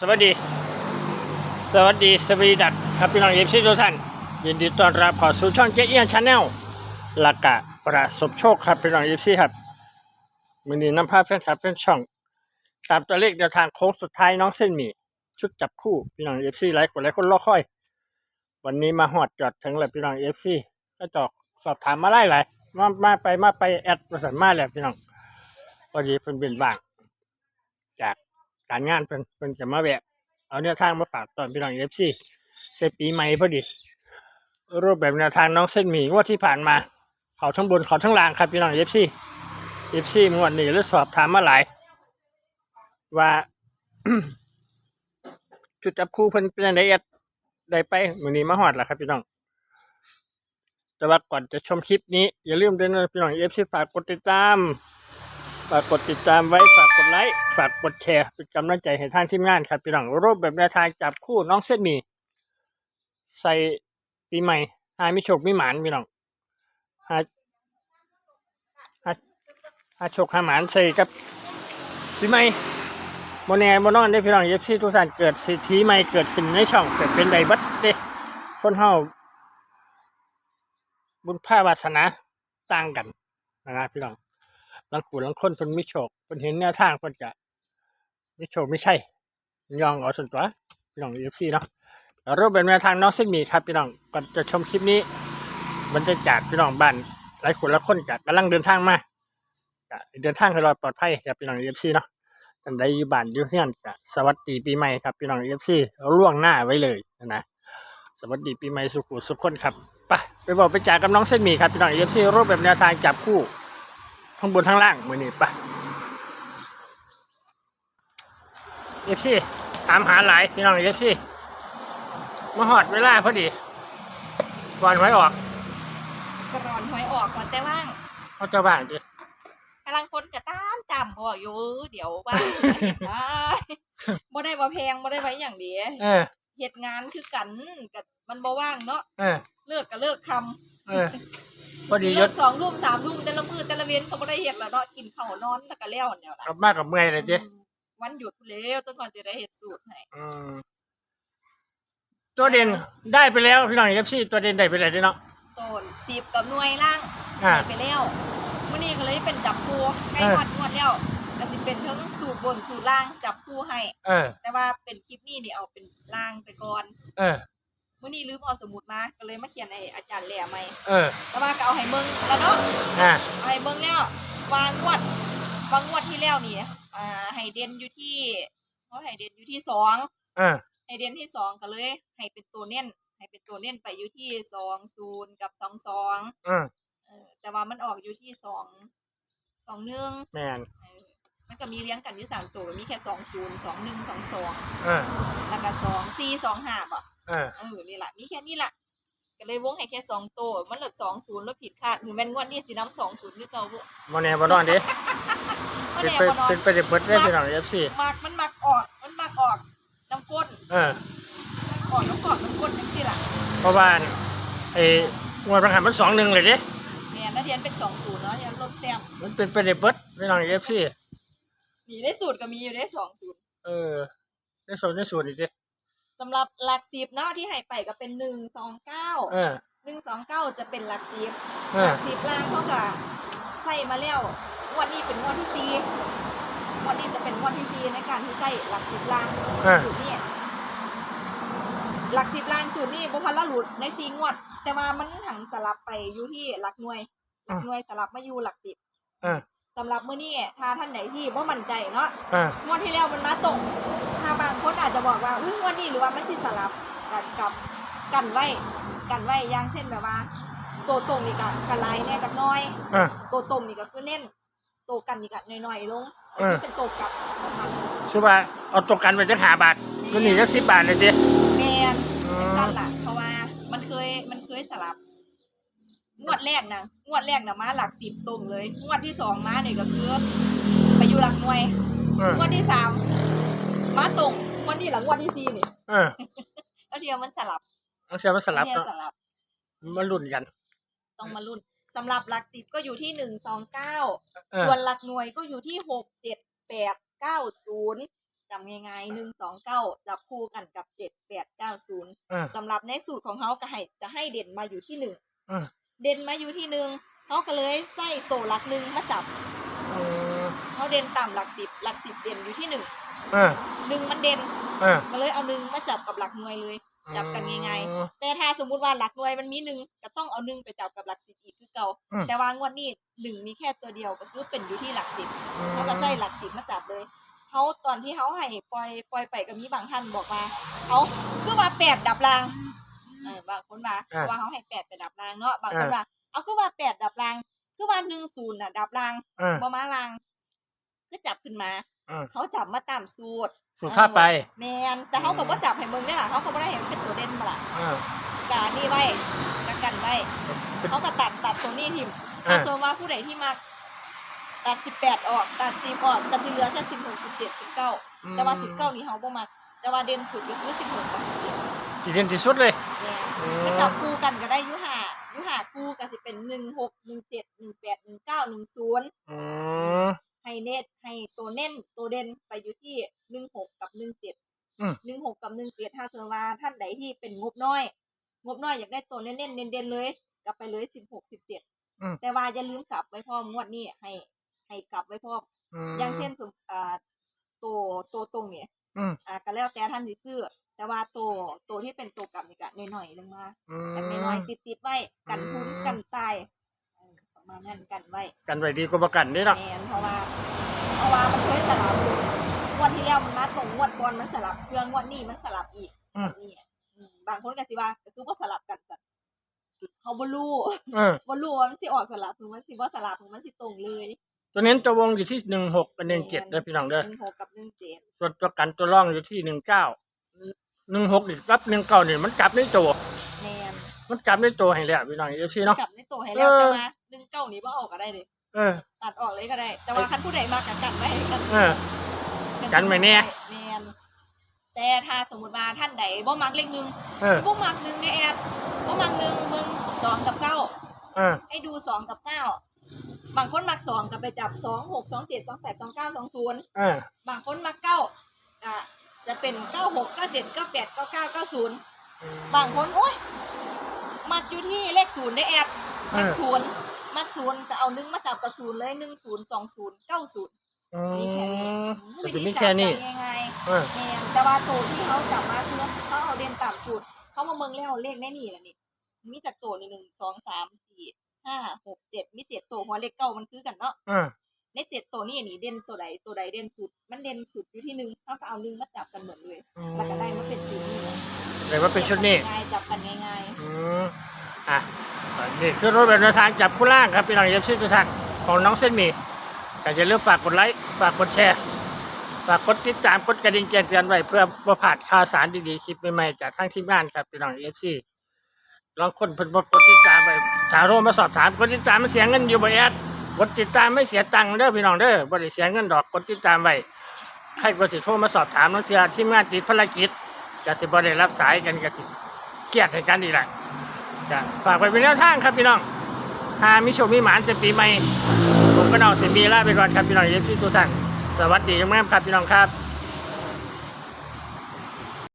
สวัสดี สวัสดี สวัสดีดัตครับพี่น้องเอฟซีทุกท่านยินดีต้อนรับเขอสู่ช่องเจ๊เอียนชาแนลหลักกะประสบโชคครับพี่น้องเอฟซีครับมือนี้นำภาพแฟนคลับเป็นช่อง ตามตัวเลขแนวทางโค้งสุดท้ายน้องเส้นหมี่ชุดจับคู่พี่น้องเอฟซีหลายคนหลายคนรอคอย วันนี้มาหอดจอดถึงแล้วพี่น้องเอฟซีก็จอกสอบถามมาไล่หลายมามาไปมาไปแอดประสานมาแล้วพี่น้องพอดีเพิ่นเป็นบางจาก การงานเพิ่นเพิ่นจะมาแวะเอาแนวทางมาฝากตอนพี่น้องเอฟซีเซปีใหม่พอดี รูปแบบแนวทางน้องเส้นหมี่งวดที่ผ่านมา เขาทั้งบนเขาทั้งล่างครับพี่น้องเอฟซีเอฟซีงวดนี้แล้วสอบถามมาหลาย ว่า จุดจับคู่เพิ่นเป็นยังไงเอ็ดได้ไปมือนี้มาฮอดแล้วครับพี่น้องแต่ว่าก่อนจะชมคลิปนี้ อย่าลืมด้วยนะพี่น้องเอฟซีฝากกดติดตาม ฝากกดติดตามไว้ฝากกดไลค์ฝากกดแชร์เป็นกำลังใจให้ทางทีมงานครับพี่น้องรูปแบบแนวทางจับคู่น้องเส้นหมี ใส่ปีใหม่หามิโชคมิหมานพี่น้องหาหาหาโชคหาหมานใส่กับปีใหม่โมแน่โมนอนได้พี่น้องเอฟซีทุกท่านเกิดสิทธิใหม่เกิดขึ้นในช่องเกิดเป็นไดบัตเด้คนเฮาบุญภาวาสนาต่างกันนะครับพี่น้อง บางขู่บางคนเพิ่นไม่โชคเพิ่นเห็นแนวทางเพิ่นจะไม่โชคไม่ใช่ยองเอาส่วนตัวพี่น้องเอฟซีเนาะรูปแบบแนวทางน้องเส้นหมีครับพี่น้องก่อนจะชมคลิปนี้บรรยากาศพี่น้องบ้านหลายคนละคนจะกำลังเดินทางมาจะเดินทางให้เรอดปลอดภัยครับพี่น้องเอฟซีเนาะท่านใดอยู่บ้านอยู่เฮือนจะสวัสดีปีใหม่ครับพี่น้องเอฟซีล่วงหน้าไว้เลยนะสวัสดีปีใหม่สุขุสุขคนครับไปไปบอกไปจากกับน้องเส้นหมีครับพี่น้องเอฟซีรูปแบบแนวทางจับคู่ ข้างบนข้างล่างมือนี่ปะเอฟซีถามหาหลายพี่น้องเอฟซีมาหอดเวลาพอดีก่อนไว้ออกกรอนหวยออกก่อนแต่ว่างเขาเจ้าบ้านจีกำลังคนกระตามจำบอกอยู่ เดี๋ยวว่างสิมาเห็นได้บ่ได้บ่แพงบ่ได้ไว้อย่างเดียวเออเฮ็ดงานคือกันกับมันบ่ว่างเนาะเออ เลิกก็เลิกคำ เออ พอดียเลิศกสองทุ่มสามทุ่มแต่ละมื้อแต่ละเว้นเขาบ่ได้เฮ็ดแล้วเนาะกินข้าวนอนแล้วก็แล้วอันเดียวล่ะกลับมากกับเมื่อยเลยจีอืมวันหยุดแล้วจนกว่าจะได้เฮ็ดสูตรให้อืมตัวเด่นได้ไปแล้วพี่น้องเอฟซีตัวเด่นได้ไปแล้วเด้เนาะต้นสิบกับหน่วยล่างอ่าได้ไปแล้วมื้อนี้ก็เลยเป็นจับคู่ใกล้เออฮอดงวดแล้วก็สิเป็นทั้งสูตรบนสูตรล่างจับคู่ให้เออแต่ว่าเป็นคลิปนี้นี่เอาเป็นล่างไปก่อนเออ มื่อนี้ลืมเอาสมุดมาก็เลยมาเขียนให้อาจารย์แหล่ใหม่เออแต่ว่าก็เอาให้เบิ่งแล้วเนาะอ่าเอาให้เบิ่งแล้ววางงวดวางงวดที่แล้วนี่อ่าให้เด่นอยู่ที่เขาให้เด่นอยู่ที่สองเออให้เด่นที่สองก็เลยให้เป็นตัวเน้นให้เป็นตัวเน้นไปอยู่ที่สองศูนย์กับสองสองเออเออแต่ว่ามันออกอยู่ที่สองสองหนึ่งแมนเออมันก็มีเลี้ยงกันอยู่สามตัวมีแค่สองศูนย์สองหนึ่งสองสองเออแล้วก็สองสี่สองห้าบ่ เออ เออนี่แหละมีแค่นี้แหละก็เลยวงให้แค่สองตัวมันเหลือสองศูนย์แล้วผิดคาดหรือแม่นงวดนี้สิน้ำสองศูนย์คือเก่าบุโมแน่บอนอนเด้มันเป็นแน่ไปบ่นอนเป็นไปเด็ดเบิดได้พี่น้องเอฟซีมักมันมักออก มันมักออกน้ำก้นเออออกน้ำกอดน้ำก้นจังซี่ล่ะเพราะว่าไอ้งวดประหารมันสองหนึ่งเลยเด้แม่นักเรียนเป็นสองศูนย์เนาะยันลดแต้มมันเป็นไปได้เบิดพี่น้องเอฟซีมีได้สูตรก็มีอยู่ได้สองศูนย์เออ ได้ส่วนได้ส่วนอีกดิ สำหรับหลักสิบเนาะที่ให้ไปก็เป็นหนึ่งสองเก้าเออ หนึ่งสองเก้าจะเป็นหลักสิบเอหอ ลักสิบล่างเขาก็ใส่มาแล้วงวดนี้เป็นงวดที่สี่งวดนี้จะเป็นงวดที่สี่ในการที่ใส่หลักสิบล่างเออ สูตรนี้หลักสิบล่างสูตรนี้บุพันละหลุดในสี่งวด แต่ว่ามันถังสลับไปอยู่ที่หลักหน่วย หลักหน่วยสลับมาอยู่หลักสิบ เออ สำหรับมื้อนี้ถ้าท่านไหนที่บ่มั่นใจเนาะเอองวดที่แล้วมันมาตรงถ้าบางคนอาจจะบอกว่าอุ้ยงวดนี้หรือว่ามันสิสลับกันกับกันไว้กันไว้อย่างเช่นแบบว่า ตัวตรงนี่ก็กันหลายแน่กับน้อยเออตัวตรงนี่ก็คือเน้นตัวกันนี่ก็น้อยๆลงเออ เป็นตัวกลับของมันชื่อว่าเอาตกกันไปจักหาบาทก็หนีจักสิบบาทเลยดิแมนอืนั่มนแหละเพราะว่ามันเคยมันเคยสลับ งวดแรกนะงวดแรกนะมาหลักสิบตรงเลย งวดที่สองมาเนี่ยก็คือไปอยู่หลักหน่วย เอองวดที่สามมาตรงงวดนี้หลังงวดที่สี่นี่เออก็เดียวมันสลับต้องใช้มาสลับเดียวเนาะสลับ มาลุ้นกัน ต้องมาลุ้นสำหรับหลักสิบก็อยู่ที่หนึ่งสองเก้าเออส่วนหลักหน่วยก็อยู่ที่หกเจ็ดแปดเก้าศูนย์จจำง่ายๆหนึ่งสองเก้าจับคู่กันกับเจ็ดแปดเก้าศูนย์อ่าสำหรับในสูตรของเขาก็ให้จะให้เด่นมาอยู่ที่หนึ่งอ่า เด่นมาอยู่ที่หนึ่งเขาก็เลยใส่โตหลักหนึ่งมาจับอืมเขาเด่นต่ำหลักสิบหลักสิบเด่นอยู่ที่หนึ่งอ่าหนึ่งมันเด่นอ่า ก็เลยเอาหนึ่งมาจับกับหลักหน่วยเลย จับกันง่ายอืมๆแต่ถ้าสมมุติว่าหลักหน่วยมันมีหนึ่งก็ต้องเอาหนึ่งไปจับกับหลักสิบอีกคือเก่า อืม แต่ว่างวดนี้หนึ่งมีแค่ตัวเดียวก็คือเป็นอยู่ที่หลักสิบเขาก็ใส่หลักสิบมาจับเลยเขาตอนที่เขาให้ปล่อยปล่อยไปก็มีบางท่านบอกว่าเขาคือว่าแปดดับราง เออบางคนว่าอ่าว่าเขาให้แปดไปดับรางเนาะบางคนอ่า ว่าเอาคือว่าแปดดับราง คือว่าหนึ่งศูนย์น่ะ ดับรางอ่าบ่มารางคือจับขึ้นมา อ่าเขาจับมาตามสูตรสุภาพไป แมนแต่เขาก็อืมบ่จับให้เบิ่งได้ล่ะเขาก็บ่ได้เห็นเป็นตัวเด่นมาล่ะอ่ากานี่ไว้กันกันไว้เขาก็ตัดตัดตัวนี้ทิมอ่าถ้าสมมติว่าผู้ใดที่มาตัดสิบแปดออก ตัดสิบออกก็จะเหลือแค่สิบหกสิบเจ็ดสิบเก้าแต่ว่าสิบเก้านี่เขาบ่มักแต่ว่าเด่นสุดก็คือสิบหกกับสิบเจ็ดที่เด่นที่สุดเลยเนี่ยอืม ก็จับคู่กันก็ได้อยุหาอยุหาคู่ก็สิเป็นหนึ่งหกหนึ่งเจ็ดหนึ่งแปดหนึ่งเก้าหนึ่งศูนย์อืมให้เน็ตให้ตัวเน้นตัวเด่นไปอยู่ที่หนึ่งหกกับหนึ่งเจ็ดอืม หนึ่งหกกับหนึ่งเจ็ดถ้าสมมติว่าท่านใดที่เป็นงบน้อย งบน้อยอยากได้ตัวเน้นๆเด่นๆเลยกลับไปเลยสิบหกสิบเจ็ดอืม แต่ว่าอย่าลืมกลับไว้พร้อมงวดนี้ให้ให้กลับไว้พร้อม ม อย่างเช่นสมอ่าตัวตัวตรงเนี่ยอืม อ่าก็แล้วแต่ท่านสิซื้อ แต่ว่าตัวตัวที่เป็นตัวกลับนี่ก็หน่อยๆลงมาอืแต่มน้อยๆติดๆไว้กันทุนอืมกันตายเออประมาณนั้นกันไว้ กันไว้ดีกว่าประกันนี่เนาะแมนเพราะว่าเพราะว่ามันเคยสลับงวดที่แล้วมันมาตรงงวดบอลมันสลับเครื่องงวดนี้มันสลับอีกอืมนี่อืมบางคนก็สิว่าก็คือว่าสลับกันสัตว์เขาบ่รู้เออบ่รู้ว่ามันสิออกสลับหรือมันสิบ่สลับหรือมันสิตรงเลยตัวเน้นตัววงอยู่ที่หนึ่งหกกับหนึ่งเจ็ดเด้อพี่น้องเด้อหนึ่งหกกับหนึ่งเจ็ดส่วนตัวกันตัวร่องอยู่ที่หนึ่งเก้า หนึ่งหกนี่รับหนึ่งเก้านี่มันกลับในตัวแมนมันกลับในตัวให้แล้วพี่น้องเอฟซีเนาะ จับในตัวให้แล้วเออ แต่ว่าหนึ่งเก้านี้บ่ออกก็ได้เลยเออ ตัดออกเลยก็ได้ แต่ว่าคันผู้ใดมากันกันไว้กันเออ กันไว้แน่ แมนแต่ถ้าสมมุติว่าท่านใดบ่มักเลขหนึ่งเออบ่มักหนึ่งในแอดบ่มักหนึ่งมึงสองกับเก้า เออ ให้ดูสองกับเก้า บางคนมักสองก็ไปจับสองหกสองเจ็ดสองแปดสองเก้าสองศูนย์ เออบางคนมักเก้าอะ จะเป็นเก้าหกเก้าเจ็ดเก้าแปดเก้าเก้าเก้าศูนย์บางคนโอ้ยมักอยู่ที่เลขศูนย์ได้แอดมักศูนย์มักศูนย์จะเอาหนึ่งมาจับกับศูนย์เลยหนึ่งศูนย์สองศูนย์เก้าศูนย์อืมีแค่นี้มก็จะมีแค่นี้ยังไงเออแมนแต่ว่าตัวที่เขาจับมาคือเขาเอาเด่นต่ำสุดเขามาเมืองแล้วเลขแน่นี่แหละนี่มีจากตัวนี่หนึ่งสองสามสี่ห้าหกเจ็ดมีเจ็ดตัวหัวเลขเก้ามันคือกันเนาะเออ ในเจ็ดตัวนี่นี่เด่นตัวใดตัวใดเด่นสุด มันเด่นสุดอยู่ที่หนึ่งเขาก็เอาหนึ่งมาจับกันเหมือนเลยแล้วก็ได้มาเป็นสีนี้เลยเลยว่าเป็นชุดนี้ ง่ายจับกันง่าย อืมอะนี่คือรถแบบเดินทางจับคู่ล่างครับพี่น้องเอฟซีทุกท่านของน้องเส้นหมี่ก็อย่าลืมฝากกดไลค์ฝากกดแชร์ฝากกดติดตามกดกระดิ่งแจ้งเตือนไว้เพื่อประพลาดข่าวสารดีๆคลิปใหม่ๆจากทางทีมงานครับพี่น้องเอฟซีลองคนเพิ่นบ่กดติดตามไปถ้าโทรมาสอบถามกดติดตามมันเสียเงินอยู่บ่แอด กดติดตามไม่เสียตังค์เด้อพี่น้องเด้อบริเสียเงินดอกกดติดตามไว้ใครกดสิโทรมาสอบถามน้องเชียร์ทีมงานติดภารกิจกสิบรได้รับสายกันกสิเครียดให้กันดีแหละจะฝากไปเป็นแนวทางครับพี่น้องหามิโชมีหมานเสปีใหม่ผมก็น้องเสยมีลาไปก่อนครับพี่น้องเอฟซีทุกท่านสวัสดียังแม่ครับพี่น้องครับ